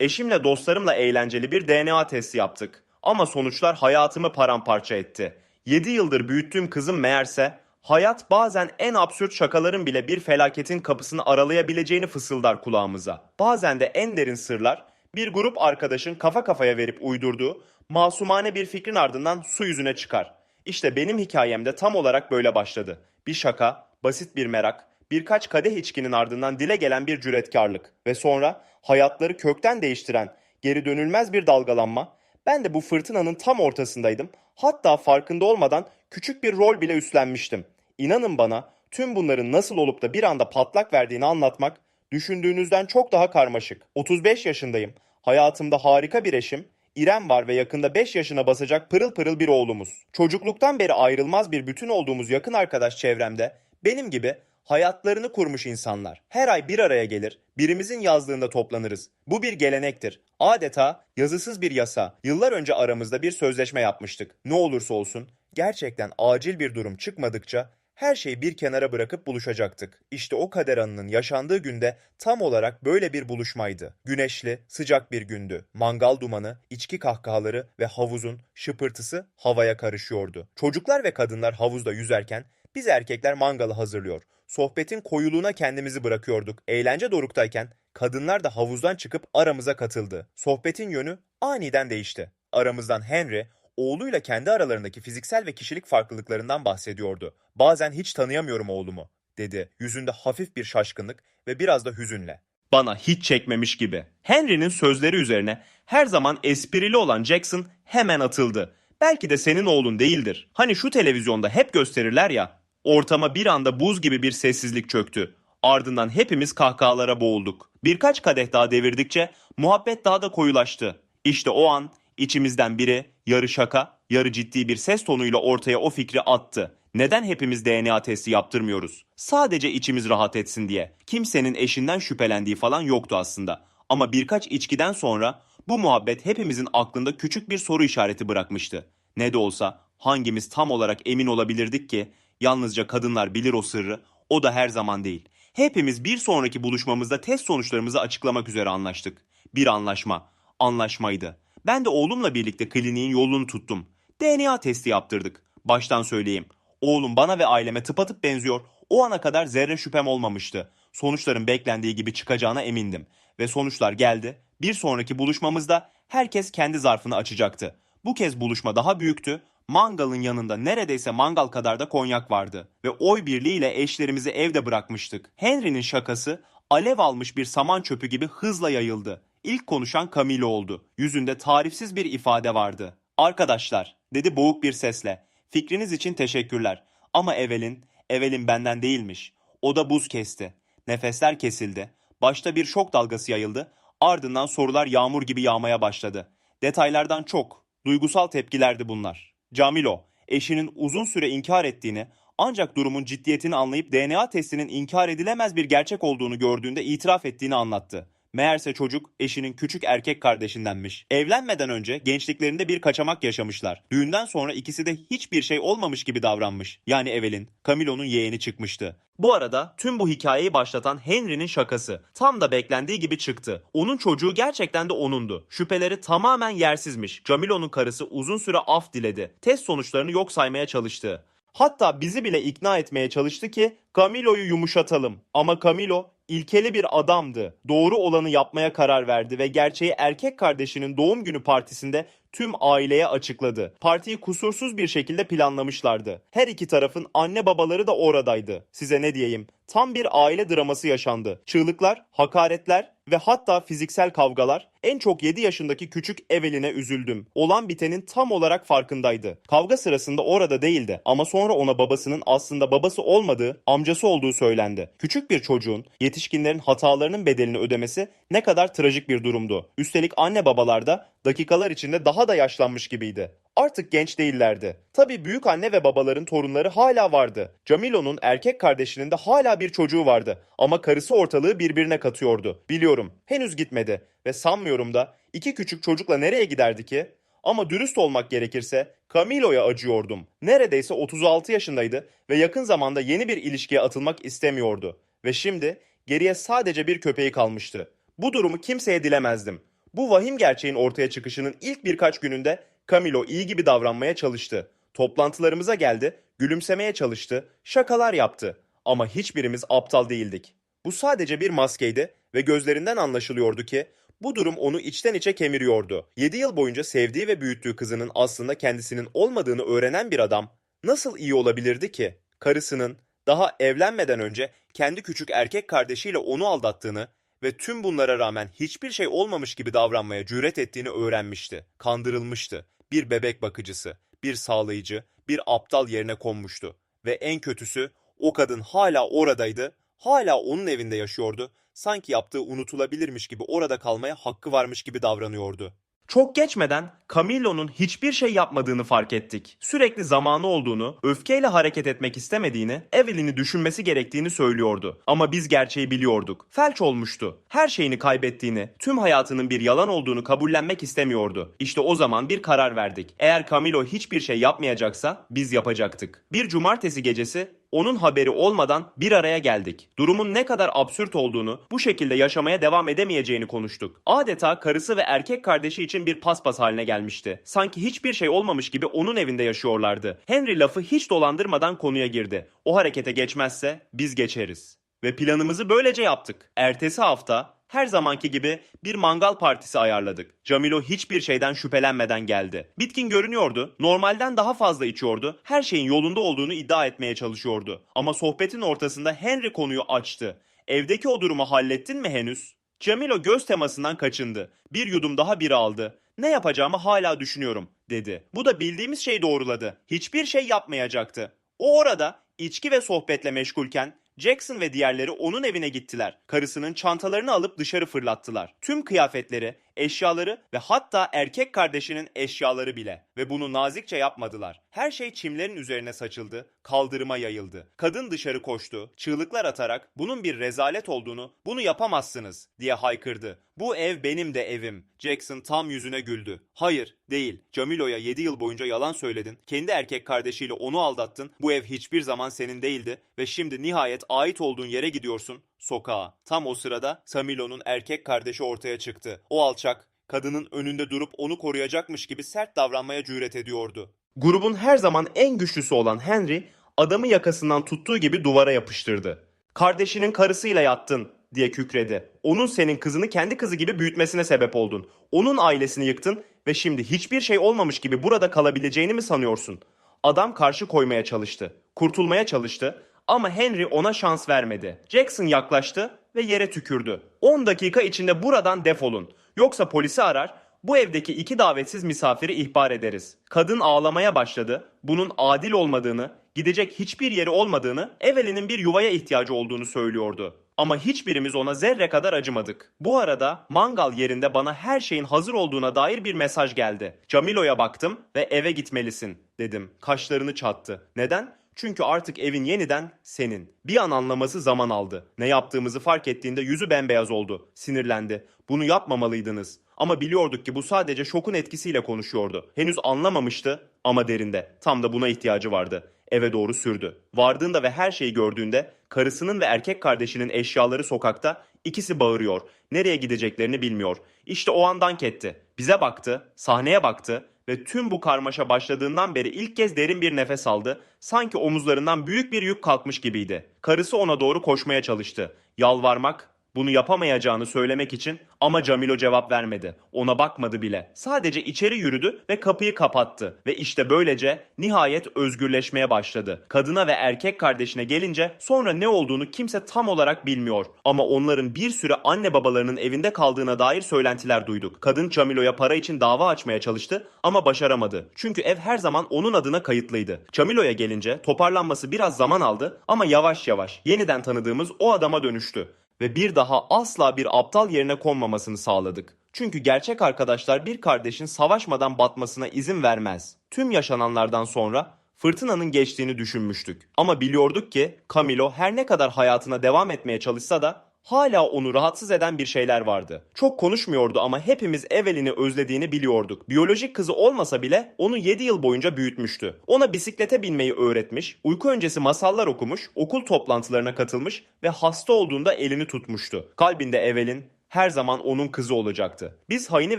Eşimle dostlarımla eğlenceli bir DNA testi yaptık. Ama sonuçlar hayatımı paramparça etti. 7 yıldır büyüttüğüm kızım meğerse hayat bazen en absürt şakaların bile bir felaketin kapısını aralayabileceğini fısıldar kulağımıza. Bazen de en derin sırlar bir grup arkadaşın kafa kafaya verip uydurduğu masumane bir fikrin ardından su yüzüne çıkar. İşte benim hikayem de tam olarak böyle başladı. Bir şaka, basit bir merak, birkaç kadeh içkinin ardından dile gelen bir cüretkarlık ve sonra hayatları kökten değiştiren geri dönülmez bir dalgalanma. Ben de bu fırtınanın tam ortasındaydım. Hatta farkında olmadan küçük bir rol bile üstlenmiştim. İnanın bana tüm bunların nasıl olup da bir anda patlak verdiğini anlatmak düşündüğünüzden çok daha karmaşık. 35 yaşındayım. Hayatımda harika bir eşim, İrem var ve yakında 5 yaşına basacak pırıl pırıl bir oğlumuz. Çocukluktan beri ayrılmaz bir bütün olduğumuz yakın arkadaş çevremde benim gibi hayatlarını kurmuş insanlar. Her ay bir araya gelir, birimizin yazlığında toplanırız. Bu bir gelenektir. Adeta yazısız bir yasa. Yıllar önce aramızda bir sözleşme yapmıştık. Ne olursa olsun gerçekten acil bir durum çıkmadıkça her şeyi bir kenara bırakıp buluşacaktık. İşte o kader anının yaşandığı günde tam olarak böyle bir buluşmaydı. Güneşli, sıcak bir gündü. Mangal dumanı, içki kahkahaları ve havuzun şıpırtısı havaya karışıyordu. Çocuklar ve kadınlar havuzda yüzerken biz erkekler mangalı hazırlıyor. Sohbetin koyuluğuna kendimizi bırakıyorduk. Eğlence doruktayken kadınlar da havuzdan çıkıp aramıza katıldı. Sohbetin yönü aniden değişti. Aramızdan Henry oğluyla kendi aralarındaki fiziksel ve kişilik farklılıklarından bahsediyordu. Bazen hiç tanıyamıyorum oğlumu, dedi. Yüzünde hafif bir şaşkınlık ve biraz da hüzünle. Bana hiç çekmemiş gibi. Henry'nin sözleri üzerine her zaman esprili olan Jackson hemen atıldı. Belki de senin oğlun değildir. Hani şu televizyonda hep gösterirler ya. Ortama bir anda buz gibi bir sessizlik çöktü. Ardından hepimiz kahkahalara boğulduk. Birkaç kadeh daha devirdikçe muhabbet daha da koyulaştı. İşte o an içimizden biri yarı şaka, yarı ciddi bir ses tonuyla ortaya o fikri attı. Neden hepimiz DNA testi yaptırmıyoruz? Sadece içimiz rahat etsin diye. Kimsenin eşinden şüphelendiği falan yoktu aslında. Ama birkaç içkiden sonra bu muhabbet hepimizin aklında küçük bir soru işareti bırakmıştı. Ne de olsa hangimiz tam olarak emin olabilirdik ki yalnızca kadınlar bilir o sırrı, o da her zaman değil. Hepimiz bir sonraki buluşmamızda test sonuçlarımızı açıklamak üzere anlaştık. Bir anlaşma, anlaşmaydı. Ben de oğlumla birlikte kliniğin yolunu tuttum. DNA testi yaptırdık. Baştan söyleyeyim. Oğlum bana ve aileme tıpatıp benziyor. O ana kadar zerre şüphem olmamıştı. Sonuçların beklendiği gibi çıkacağına emindim. Ve sonuçlar geldi. Bir sonraki buluşmamızda herkes kendi zarfını açacaktı. Bu kez buluşma daha büyüktü. Mangalın yanında neredeyse mangal kadar da konyak vardı. Ve oy birliğiyle eşlerimizi evde bırakmıştık. Henry'nin şakası alev almış bir saman çöpü gibi hızla yayıldı. İlk konuşan Camilo oldu. Yüzünde tarifsiz bir ifade vardı. Arkadaşlar, dedi boğuk bir sesle. Fikriniz için teşekkürler. Ama Evelin, Evelin benden değilmiş. O da buz kesti. Nefesler kesildi. Başta bir şok dalgası yayıldı. Ardından sorular yağmur gibi yağmaya başladı. Detaylardan çok, duygusal tepkilerdi bunlar. Camilo, eşinin uzun süre inkar ettiğini, ancak durumun ciddiyetini anlayıp DNA testinin inkar edilemez bir gerçek olduğunu gördüğünde itiraf ettiğini anlattı. Meğerse çocuk eşinin küçük erkek kardeşindenmiş. Evlenmeden önce gençliklerinde bir kaçamak yaşamışlar. Düğünden sonra ikisi de hiçbir şey olmamış gibi davranmış. Yani Evelyn, Camilo'nun yeğeni çıkmıştı. Bu arada tüm bu hikayeyi başlatan Henry'nin şakası tam da beklendiği gibi çıktı. Onun çocuğu gerçekten de onundu. Şüpheleri tamamen yersizmiş. Camilo'nun karısı uzun süre af diledi. Test sonuçlarını yok saymaya çalıştı. Hatta bizi bile ikna etmeye çalıştı ki Camilo'yu yumuşatalım. Ama Camilo ilkeli bir adamdı. Doğru olanı yapmaya karar verdi ve gerçeği erkek kardeşinin doğum günü partisinde tüm aileye açıkladı. Partiyi kusursuz bir şekilde planlamışlardı. Her iki tarafın anne babaları da oradaydı. Size ne diyeyim? Tam bir aile draması yaşandı. Çığlıklar, hakaretler ve hatta fiziksel kavgalar. En çok 7 yaşındaki küçük Evelyn'e üzüldüm. Olan bitenin tam olarak farkındaydı. Kavga sırasında orada değildi ama sonra ona babasının aslında babası olmadığı, amcası olduğu söylendi. Küçük bir çocuğun yetişkinlerin hatalarının bedelini ödemesi ne kadar trajik bir durumdu. Üstelik anne babalar da dakikalar içinde daha da yaşlanmış gibiydi. Artık genç değillerdi. Tabii büyük anne ve babaların torunları hala vardı. Camilo'nun erkek kardeşinin de hala bir çocuğu vardı. Ama karısı ortalığı birbirine katıyordu. Biliyorum henüz gitmedi ve sanmıyorum da iki küçük çocukla nereye giderdi ki? Ama dürüst olmak gerekirse Camilo'ya acıyordum. Neredeyse 36 yaşındaydı ve yakın zamanda yeni bir ilişkiye atılmak istemiyordu. Ve şimdi geriye sadece bir köpeği kalmıştı. Bu durumu kimseye dilemezdim. Bu vahim gerçeğin ortaya çıkışının ilk birkaç gününde Camilo iyi gibi davranmaya çalıştı. Toplantılarımıza geldi, gülümsemeye çalıştı, şakalar yaptı. Ama hiçbirimiz aptal değildik. Bu sadece bir maskeydi ve gözlerinden anlaşılıyordu ki bu durum onu içten içe kemiriyordu. 7 yıl boyunca sevdiği ve büyüttüğü kızının aslında kendisinin olmadığını öğrenen bir adam nasıl iyi olabilirdi ki? Karısının daha evlenmeden önce kendi küçük erkek kardeşiyle onu aldattığını ve tüm bunlara rağmen hiçbir şey olmamış gibi davranmaya cüret ettiğini öğrenmişti. Kandırılmıştı. Bir bebek bakıcısı, bir sağlayıcı, bir aptal yerine konmuştu. Ve en kötüsü o kadın hala oradaydı, hala onun evinde yaşıyordu. Sanki yaptığı unutulabilirmiş gibi orada kalmaya hakkı varmış gibi davranıyordu. Çok geçmeden Camillo'nun hiçbir şey yapmadığını fark ettik. Sürekli zamanı olduğunu, öfkeyle hareket etmek istemediğini, Evelyn'i düşünmesi gerektiğini söylüyordu. Ama biz gerçeği biliyorduk. Felç olmuştu. Her şeyini kaybettiğini, tüm hayatının bir yalan olduğunu kabullenmek istemiyordu. İşte o zaman bir karar verdik. Eğer Camillo hiçbir şey yapmayacaksa biz yapacaktık. Bir cumartesi gecesi onun haberi olmadan bir araya geldik. Durumun ne kadar absürt olduğunu, bu şekilde yaşamaya devam edemeyeceğini konuştuk. Adeta karısı ve erkek kardeşi için bir paspas haline gelmişti. Sanki hiçbir şey olmamış gibi onun evinde yaşıyorlardı. Henry lafı hiç dolandırmadan konuya girdi. O harekete geçmezse biz geçeriz. Ve planımızı böylece yaptık. Ertesi hafta her zamanki gibi bir mangal partisi ayarladık. Camilo hiçbir şeyden şüphelenmeden geldi. Bitkin görünüyordu, normalden daha fazla içiyordu, her şeyin yolunda olduğunu iddia etmeye çalışıyordu. Ama sohbetin ortasında Henry konuyu açtı. Evdeki o durumu hallettin mi henüz? Camilo göz temasından kaçındı. Bir yudum daha biri aldı. Ne yapacağımı hala düşünüyorum, dedi. Bu da bildiğimiz şeyi doğruladı. Hiçbir şey yapmayacaktı. O orada içki ve sohbetle meşgulken Jackson ve diğerleri onun evine gittiler. Karısının çantalarını alıp dışarı fırlattılar. Tüm kıyafetleri, eşyaları ve hatta erkek kardeşinin eşyaları bile. Ve bunu nazikçe yapmadılar. Her şey çimlerin üzerine saçıldı, kaldırıma yayıldı. Kadın dışarı koştu, çığlıklar atarak bunun bir rezalet olduğunu, bunu yapamazsınız diye haykırdı. Bu ev benim de evim. Jackson tam yüzüne güldü. Hayır, değil. Camilo'ya 7 yıl boyunca yalan söyledin. Kendi erkek kardeşiyle onu aldattın. Bu ev hiçbir zaman senin değildi ve şimdi nihayet ait olduğun yere gidiyorsun, sokağa. Tam o sırada Samilo'nun erkek kardeşi ortaya çıktı. O alçak, kadının önünde durup onu koruyacakmış gibi sert davranmaya cüret ediyordu. Grubun her zaman en güçlüsü olan Henry, adamı yakasından tuttuğu gibi duvara yapıştırdı. Kardeşinin karısıyla yattın diye kükredi. Onun senin kızını kendi kızı gibi büyütmesine sebep oldun. Onun ailesini yıktın ve şimdi hiçbir şey olmamış gibi burada kalabileceğini mi sanıyorsun? Adam karşı koymaya çalıştı. Kurtulmaya çalıştı ama Henry ona şans vermedi. Jackson yaklaştı ve yere tükürdü. 10 dakika içinde buradan defolun. Yoksa polisi arar, bu evdeki iki davetsiz misafiri ihbar ederiz. Kadın ağlamaya başladı. Bunun adil olmadığını, gidecek hiçbir yeri olmadığını, Evelyn'in bir yuvaya ihtiyacı olduğunu söylüyordu. Ama hiçbirimiz ona zerre kadar acımadık. Bu arada mangal yerinde bana her şeyin hazır olduğuna dair bir mesaj geldi. Camilo'ya baktım ve eve gitmelisin dedim. Kaşlarını çattı. Neden? Çünkü artık evin yeniden senin. Bir an anlaması zaman aldı. Ne yaptığımızı fark ettiğinde yüzü bembeyaz oldu. Sinirlendi. Bunu yapmamalıydınız. Ama biliyorduk ki bu sadece şokun etkisiyle konuşuyordu. Henüz anlamamıştı ama derinde. Tam da buna ihtiyacı vardı. Eve doğru sürdü. Vardığında ve her şeyi gördüğünde karısının ve erkek kardeşinin eşyaları sokakta ikisi bağırıyor. Nereye gideceklerini bilmiyor. İşte o an dank etti. Bize baktı, sahneye baktı ve tüm bu karmaşa başladığından beri ilk kez derin bir nefes aldı. Sanki omuzlarından büyük bir yük kalkmış gibiydi. Karısı ona doğru koşmaya çalıştı. Yalvarmak, bunu yapamayacağını söylemek için ama Camilo cevap vermedi. Ona bakmadı bile. Sadece içeri yürüdü ve kapıyı kapattı. Ve işte böylece nihayet özgürleşmeye başladı. Kadına ve erkek kardeşine gelince sonra ne olduğunu kimse tam olarak bilmiyor. Ama onların bir süre anne babalarının evinde kaldığına dair söylentiler duyduk. Kadın Camilo'ya para için dava açmaya çalıştı ama başaramadı. Çünkü ev her zaman onun adına kayıtlıydı. Camilo'ya gelince toparlanması biraz zaman aldı ama yavaş yavaş yeniden tanıdığımız o adama dönüştü ve bir daha asla bir aptal yerine konmamasını sağladık. Çünkü gerçek arkadaşlar bir kardeşin savaşmadan batmasına izin vermez. Tüm yaşananlardan sonra fırtınanın geçtiğini düşünmüştük. Ama biliyorduk ki Camilo her ne kadar hayatına devam etmeye çalışsa da hala onu rahatsız eden bir şeyler vardı. Çok konuşmuyordu ama hepimiz Evelyn'i özlediğini biliyorduk. Biyolojik kızı olmasa bile onu 7 yıl boyunca büyütmüştü. Ona bisiklete binmeyi öğretmiş, uyku öncesi masallar okumuş, okul toplantılarına katılmış ve hasta olduğunda elini tutmuştu. Kalbinde Evelyn her zaman onun kızı olacaktı. Biz Hayni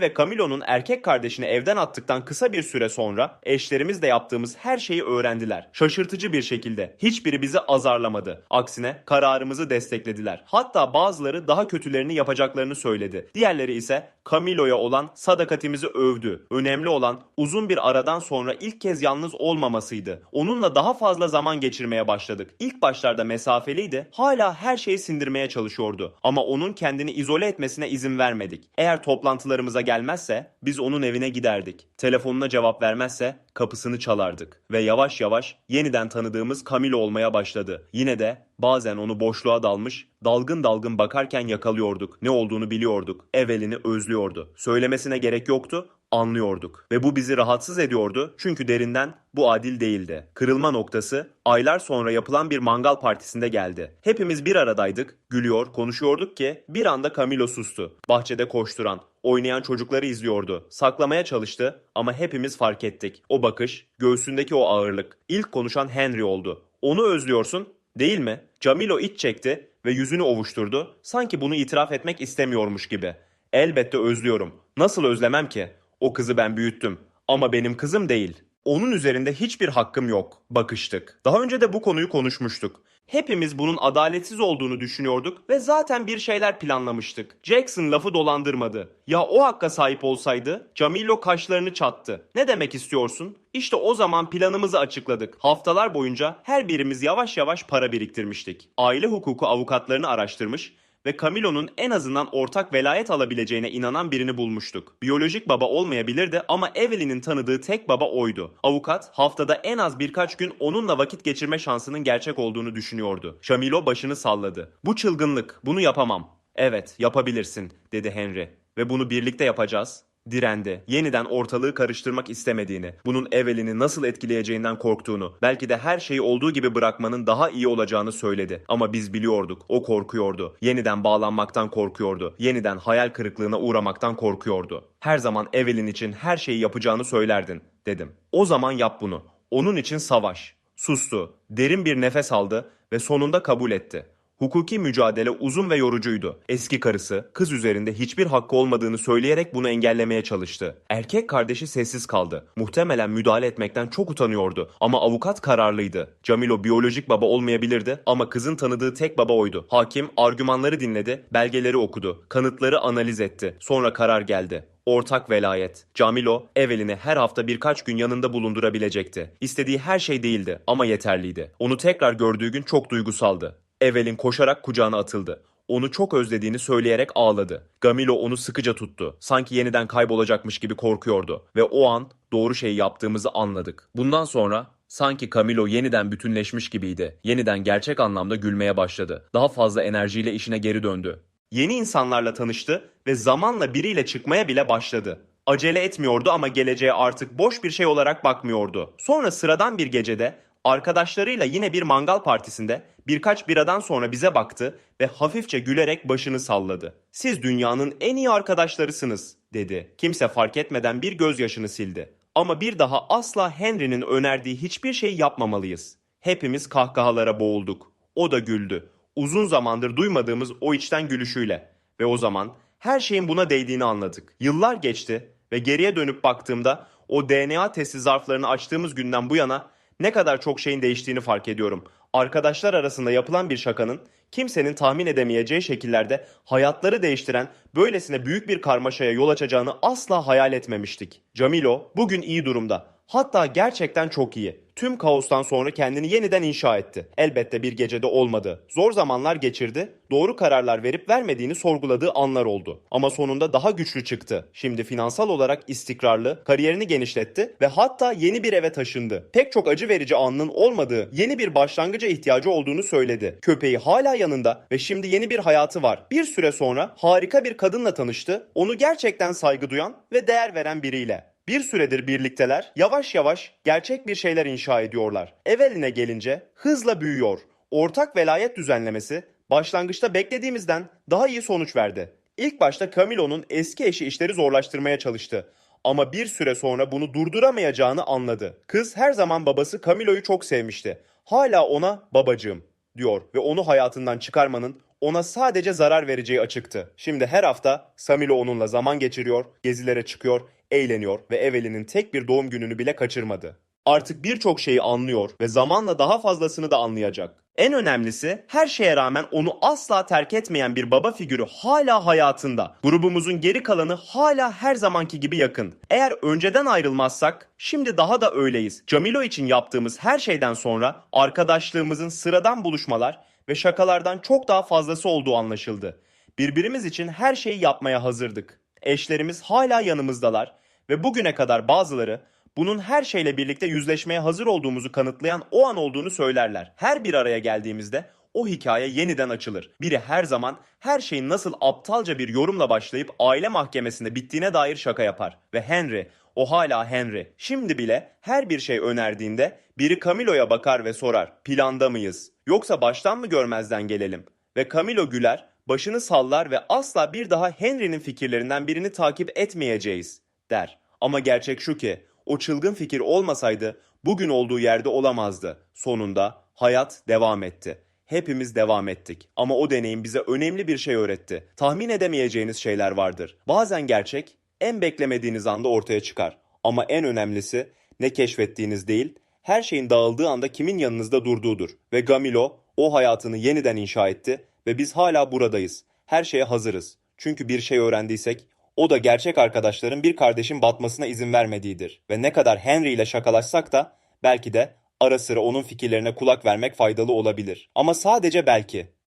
ve Camilo'nun erkek kardeşini evden attıktan kısa bir süre sonra eşlerimiz de yaptığımız her şeyi öğrendiler. Şaşırtıcı bir şekilde. Hiçbiri bizi azarlamadı. Aksine kararımızı desteklediler. Hatta bazıları daha kötülerini yapacaklarını söyledi. Diğerleri ise Camilo'ya olan sadakatimizi övdü. Önemli olan uzun bir aradan sonra ilk kez yalnız olmamasıydı. Onunla daha fazla zaman geçirmeye başladık. İlk başlarda mesafeliydi. Hala her şeyi sindirmeye çalışıyordu. Ama onun kendini izole etmesine izin vermedik. Eğer toplantılarımıza gelmezse biz onun evine giderdik. Telefonuna cevap vermezse kapısını çalardık. Ve yavaş yavaş yeniden tanıdığımız Camilo olmaya başladı. Yine de bazen onu boşluğa dalmış, dalgın dalgın bakarken yakalıyorduk. Ne olduğunu biliyorduk. Evelini özlüyordu. Söylemesine gerek yoktu anlıyorduk. Ve bu bizi rahatsız ediyordu çünkü derinden bu adil değildi. Kırılma noktası aylar sonra yapılan bir mangal partisinde geldi. Hepimiz bir aradaydık, gülüyor, konuşuyorduk ki bir anda Camilo sustu. Bahçede koşturan, oynayan çocukları izliyordu. Saklamaya çalıştı ama hepimiz fark ettik. O bakış, göğsündeki o ağırlık. İlk konuşan Henry oldu. Onu özlüyorsun, değil mi? Camilo iç çekti ve yüzünü ovuşturdu. Sanki bunu itiraf etmek istemiyormuş gibi. Elbette özlüyorum. Nasıl özlemem ki? O kızı ben büyüttüm. Ama benim kızım değil. Onun üzerinde hiçbir hakkım yok. Bakıştık. Daha önce de bu konuyu konuşmuştuk. Hepimiz bunun adaletsiz olduğunu düşünüyorduk ve zaten bir şeyler planlamıştık. Jackson lafı dolandırmadı. Ya o hakka sahip olsaydı? Camilo kaşlarını çattı. Ne demek istiyorsun? İşte o zaman planımızı açıkladık. Haftalar boyunca her birimiz yavaş yavaş para biriktirmiştik. Aile hukuku avukatlarını araştırmış ve Camilo'nun en azından ortak velayet alabileceğine inanan birini bulmuştuk. Biyolojik baba olmayabilirdi ama Evelyn'in tanıdığı tek baba oydu. Avukat haftada en az birkaç gün onunla vakit geçirme şansının gerçek olduğunu düşünüyordu. Camilo başını salladı. Bu çılgınlık, bunu yapamam. Evet, yapabilirsin, dedi Henry. Ve bunu birlikte yapacağız direndi. Yeniden ortalığı karıştırmak istemediğini, bunun Evelyn'i nasıl etkileyeceğinden korktuğunu, belki de her şeyi olduğu gibi bırakmanın daha iyi olacağını söyledi. Ama biz biliyorduk, o korkuyordu. Yeniden bağlanmaktan korkuyordu. Yeniden hayal kırıklığına uğramaktan korkuyordu. Her zaman Evelyn için her şeyi yapacağını söylerdin, dedim. O zaman yap bunu. Onun için savaş. Sustu, derin bir nefes aldı ve sonunda kabul etti. Hukuki mücadele uzun ve yorucuydu. Eski karısı kız üzerinde hiçbir hakkı olmadığını söyleyerek bunu engellemeye çalıştı. Erkek kardeşi sessiz kaldı. Muhtemelen müdahale etmekten çok utanıyordu ama avukat kararlıydı. Camilo biyolojik baba olmayabilirdi ama kızın tanıdığı tek baba oydu. Hakim argümanları dinledi, belgeleri okudu, kanıtları analiz etti. Sonra karar geldi. Ortak velayet. Camilo, Evelyn'i her hafta birkaç gün yanında bulundurabilecekti. İstediği her şey değildi ama yeterliydi. Onu tekrar gördüğü gün çok duygusaldı. Evelyn koşarak kucağına atıldı. Onu çok özlediğini söyleyerek ağladı. Gamilo onu sıkıca tuttu. Sanki yeniden kaybolacakmış gibi korkuyordu. Ve o an doğru şeyi yaptığımızı anladık. Bundan sonra sanki Camilo yeniden bütünleşmiş gibiydi. Yeniden gerçek anlamda gülmeye başladı. Daha fazla enerjiyle işine geri döndü. Yeni insanlarla tanıştı ve zamanla biriyle çıkmaya bile başladı. Acele etmiyordu ama geleceğe artık boş bir şey olarak bakmıyordu. Sonra sıradan bir gecede arkadaşlarıyla yine bir mangal partisinde birkaç biradan sonra bize baktı ve hafifçe gülerek başını salladı. Siz dünyanın en iyi arkadaşlarısınız dedi. Kimse fark etmeden bir gözyaşını sildi. Ama bir daha asla Henry'nin önerdiği hiçbir şey yapmamalıyız. Hepimiz kahkahalara boğulduk. O da güldü. Uzun zamandır duymadığımız o içten gülüşüyle. Ve o zaman her şeyin buna değdiğini anladık. Yıllar geçti ve geriye dönüp baktığımda o DNA testi zarflarını açtığımız günden bu yana ne kadar çok şeyin değiştiğini fark ediyorum. Arkadaşlar arasında yapılan bir şakanın kimsenin tahmin edemeyeceği şekillerde hayatları değiştiren böylesine büyük bir karmaşaya yol açacağını asla hayal etmemiştik. Camilo bugün iyi durumda. Hatta gerçekten çok iyi. Tüm kaostan sonra kendini yeniden inşa etti. Elbette bir gecede olmadı. Zor zamanlar geçirdi, doğru kararlar verip vermediğini sorguladığı anlar oldu. Ama sonunda daha güçlü çıktı. Şimdi finansal olarak istikrarlı, kariyerini genişletti ve hatta yeni bir eve taşındı. Pek çok acı verici anının olmadığı, yeni bir başlangıca ihtiyacı olduğunu söyledi. Köpeği hala yanında ve şimdi yeni bir hayatı var. Bir süre sonra harika bir kadınla tanıştı. Onu gerçekten saygı duyan ve değer veren biriyle. Bir süredir birlikteler, yavaş yavaş gerçek bir şeyler inşa ediyorlar. Evelyn'e gelince hızla büyüyor. Ortak velayet düzenlemesi başlangıçta beklediğimizden daha iyi sonuç verdi. İlk başta Camilo'nun eski eşi işleri zorlaştırmaya çalıştı. Ama bir süre sonra bunu durduramayacağını anladı. Kız her zaman babası Camilo'yu çok sevmişti. Hala ona babacığım diyor ve onu hayatından çıkarmanın ona sadece zarar vereceği açıktı. Şimdi her hafta Samilo onunla zaman geçiriyor, gezilere çıkıyor, eğleniyor ve Evelyn'in tek bir doğum gününü bile kaçırmadı. Artık birçok şeyi anlıyor ve zamanla daha fazlasını da anlayacak. En önemlisi her şeye rağmen onu asla terk etmeyen bir baba figürü hala hayatında. Grubumuzun geri kalanı hala her zamanki gibi yakın. Eğer önceden ayrılmazsak şimdi daha da öyleyiz. Camilo için yaptığımız her şeyden sonra arkadaşlığımızın sıradan buluşmalar ve şakalardan çok daha fazlası olduğu anlaşıldı. Birbirimiz için her şeyi yapmaya hazırdık. Eşlerimiz hala yanımızdalar ve bugüne kadar bazıları bunun her şeyle birlikte yüzleşmeye hazır olduğumuzu kanıtlayan o an olduğunu söylerler. Her bir araya geldiğimizde o hikaye yeniden açılır. Biri her zaman her şeyin nasıl aptalca bir yorumla başlayıp aile mahkemesinde bittiğine dair şaka yapar. Ve Henry, o hala Henry. Şimdi bile her bir şey önerdiğinde biri Camilo'ya bakar ve sorar. Planda mıyız? Yoksa baştan mı görmezden gelelim? Ve Camilo güler, başını sallar ve asla bir daha Henry'nin fikirlerinden birini takip etmeyeceğiz der. Ama gerçek şu ki o çılgın fikir olmasaydı bugün olduğu yerde olamazdı. Sonunda hayat devam etti. Hepimiz devam ettik. Ama o deneyim bize önemli bir şey öğretti. Tahmin edemeyeceğiniz şeyler vardır. Bazen gerçek en beklemediğiniz anda ortaya çıkar. Ama en önemlisi ne keşfettiğiniz değil, her şeyin dağıldığı anda kimin yanınızda durduğudur. Ve Gamilo o hayatını yeniden inşa etti ve biz hala buradayız. Her şeye hazırız. Çünkü bir şey öğrendiysek o da gerçek arkadaşların bir kardeşin batmasına izin vermediğidir. Ve ne kadar Henry ile şakalaşsak da belki de ara sıra onun fikirlerine kulak vermek faydalı olabilir. Ama sadece belki.